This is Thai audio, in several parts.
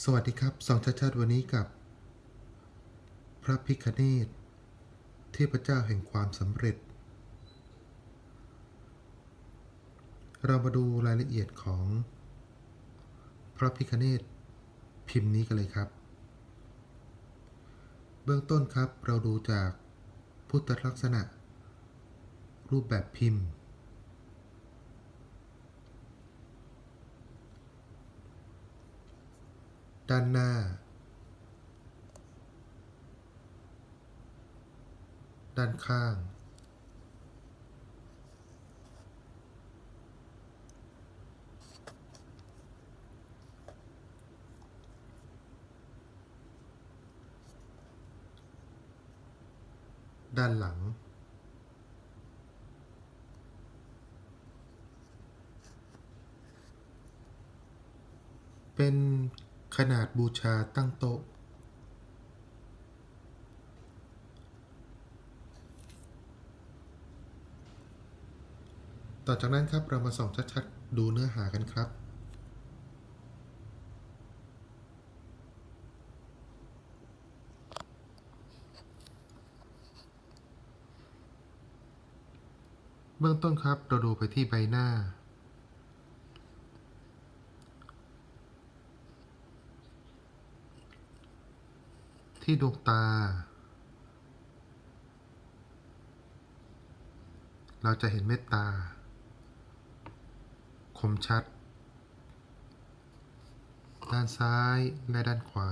สวัสดีครับสองชัดชัดวันนี้กับ พระพิคเนตเทพเจ้าแห่งความสำเร็จ เรามาดูรายละเอียดของ พระพิคเนตพิมพ์นี้กันเลยครับ เบื้องต้นครับเราดูจากพุทธลักษณะ รูปแบบพิมพ์ ด้านหน้า ด้านข้าง ด้านหลังเป็น ขนาดบูชาตั้งโต๊ะ ต่อจากนั้นครับเรามาส่องชัดๆ ดูเนื้อหากันครับ เบื้องต้นครับเราดูไปที่ใบหน้า ที่ดวงตา เราจะเห็นเมตตา คมชัด ด้านซ้ายและด้านขวา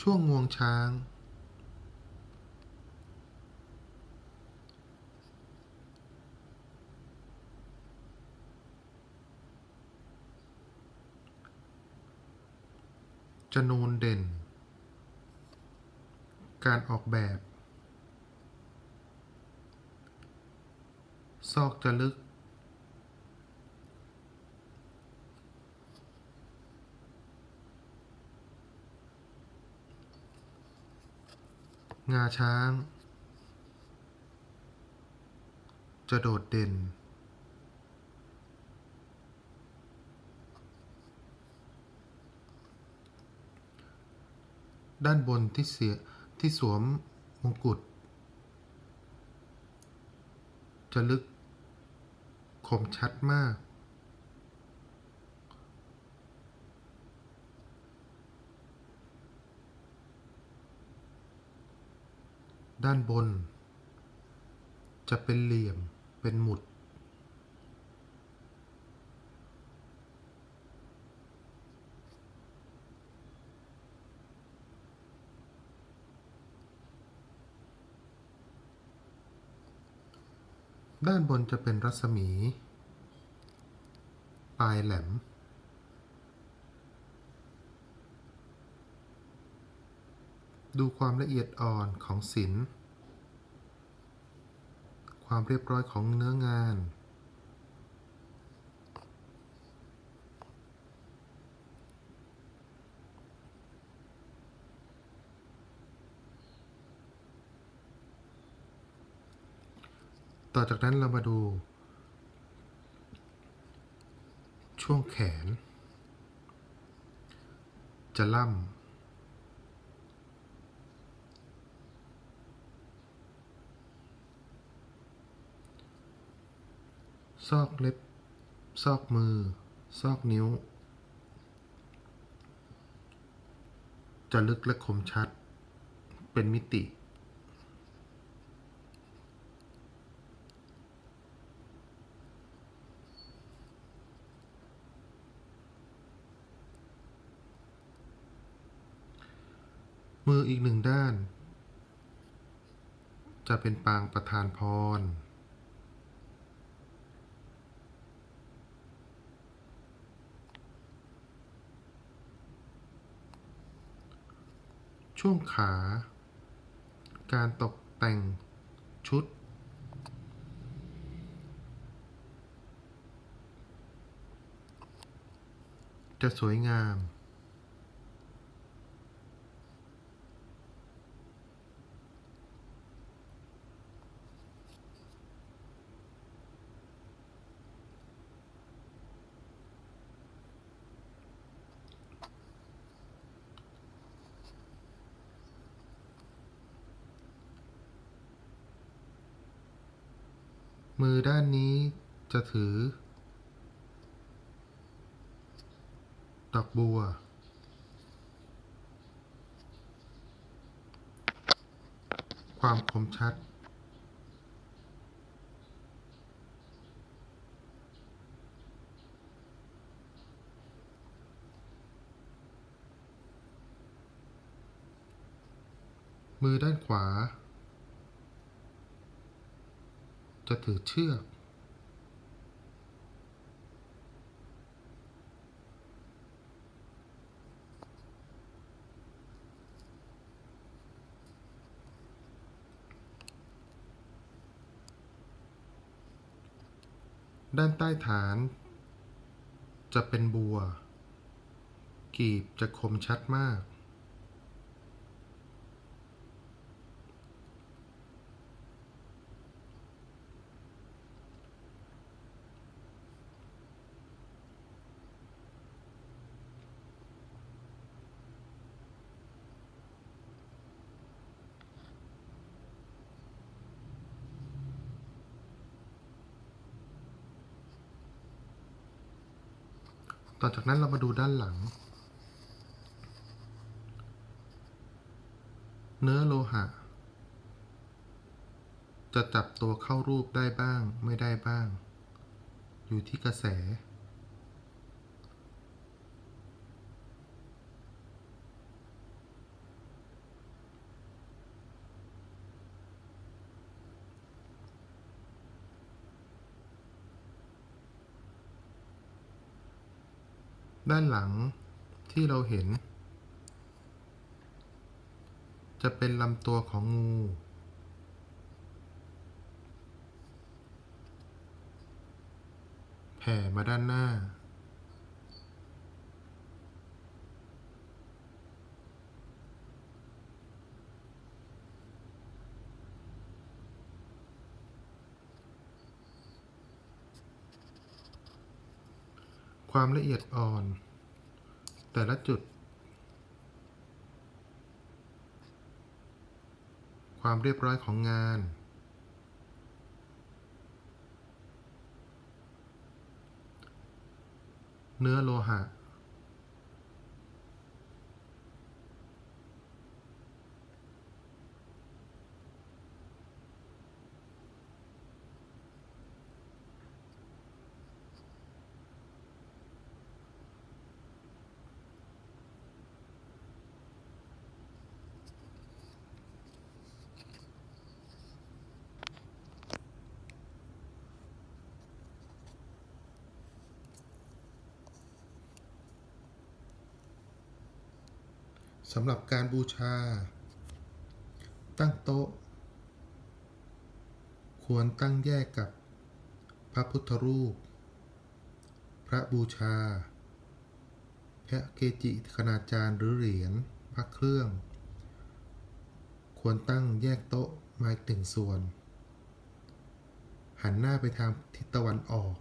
ช่วงงวงช้าง จะนูนเด่น การออกแบบ ซอกจะลึก งาช้าง จะโดดเด่น ด้านบนที่เสียที่สวมมงกุฎจะลึกคมชัดมาก ด้านบน จะเป็นเหลี่ยมเป็นหมุด ด้านบนจะเป็นรัศมี ปลายแหลม ดูความละเอียดอ่อนของศิลป์ความเรียบร้อยของเนื้องาน ต่อจากนั้นเรามาดู ช่วงแขน จะล่ำซอกเล็บ ซอกมือ ซอกนิ้ว จะลึกและคมชัด เป็นมิติ มืออีกหนึ่งด้าน จะเป็นปางประธานพร ช่วงขา การตกแต่งชุดจะสวยงาม มือด้านนี้จะถือ ดอกบัว ความคมชัด มือด้านขวา จะถือเชือกด้านใต้ฐาน จะเป็นบัว กีบจะคมชัดมาก ต่อจากนั้นเรามาดูด้านหลัง เนื้อโลหะ จะจับตัวเข้ารูปได้บ้างไม่ได้บ้าง อยู่ที่กระแส ด้านหลังที่เราเห็น จะเป็นลำตัวของงู แผ่มาด้านหน้า ความละเอียดอ่อน แต่ละจุด ความเรียบร้อยของงาน เนื้อโลหะำหรับการบูชา ตั้งโต๊ะ ควรตั้งแยกกับพระพุทธรูป พระบูชา พระเกจิคณาจารย์หรือเหรียญพระเครื่อง ควรตั้งแยกโต๊ะมาอีกหนึ่งส่วน หันหน้าไปทางทิศตะวันออก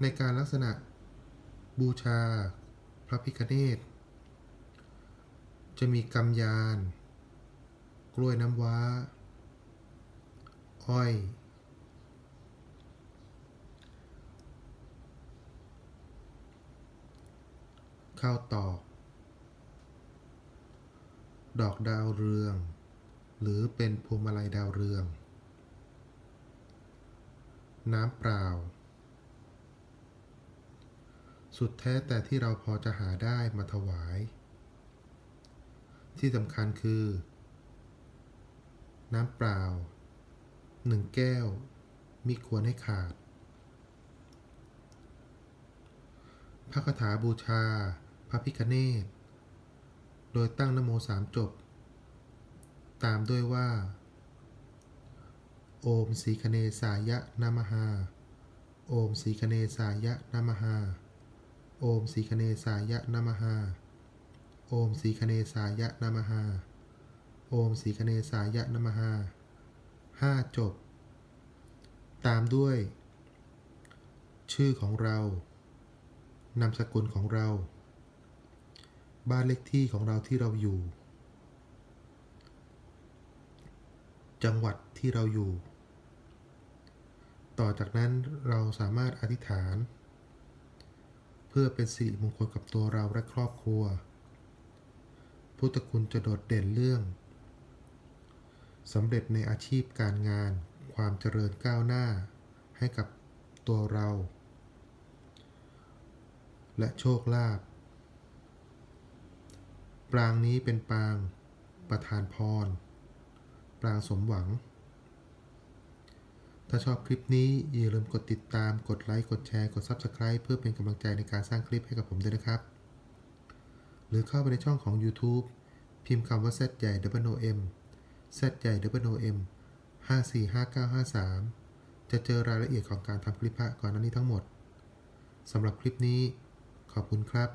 ในการลักษณะบูชาพระพิคเนต จะมีกำยาน กล้วยน้ำว้า อ้อย ข้าวตอก ดอกดาวเรือง หรือเป็นพวงมาลัยดาวเรือง น้ำเปล่า สุดแท้แต่ที่เราพอจะหาได้มาถวาย ที่สำคัญคือ น้ำเปล่าหนึ่งแก้วมิควรให้ขาด พระคาถาบูชา พระพิคเนตโดยตั้งนโมสามจบ ตามด้วยว่า โอมสีคเนสายะนามหา โอมสีคเนสายะนามหา โอมสีคเนสายะนามหา โอมสีคเนสายะนามหา โอมสีคเนสายะนามหาห้าจบ ตามด้วย ชื่อของเรา นามสกุลของเรา บ้านเลขที่ของเราที่เราอยู่ จังหวัดที่เราอยู่ ต่อจากนั้นเราสามารถอธิษฐาน เพื่อเป็นสิริมงคลกับตัวเราและครอบครัว พุทธคุณจะโดดเด่นเรื่องสำเร็จในอาชีพการงาน ความเจริญก้าวหน้าให้กับตัวเรา และโชคลาภปรางนี้เป็นปรางประทานพร ปรางสมหวัง ถ้าชอบคลิปนี้ อย่าลืมกดติดตาม กดไลค์ กดแชร์ กด Subscribe เพื่อเป็นกำลังใจในการสร้างคลิปให้กับผมด้วยนะครับ หรือเข้าไปในช่องของ YouTube พิมพ์คำว่า Z ใหญ่ W O M Z ใหญ่ W O M 545953 จะเจอรายละเอียดของการทำคลิปพระก่อนหน้านี้ทั้งหมดสำหรับคลิปนี้ ขอบคุณครับ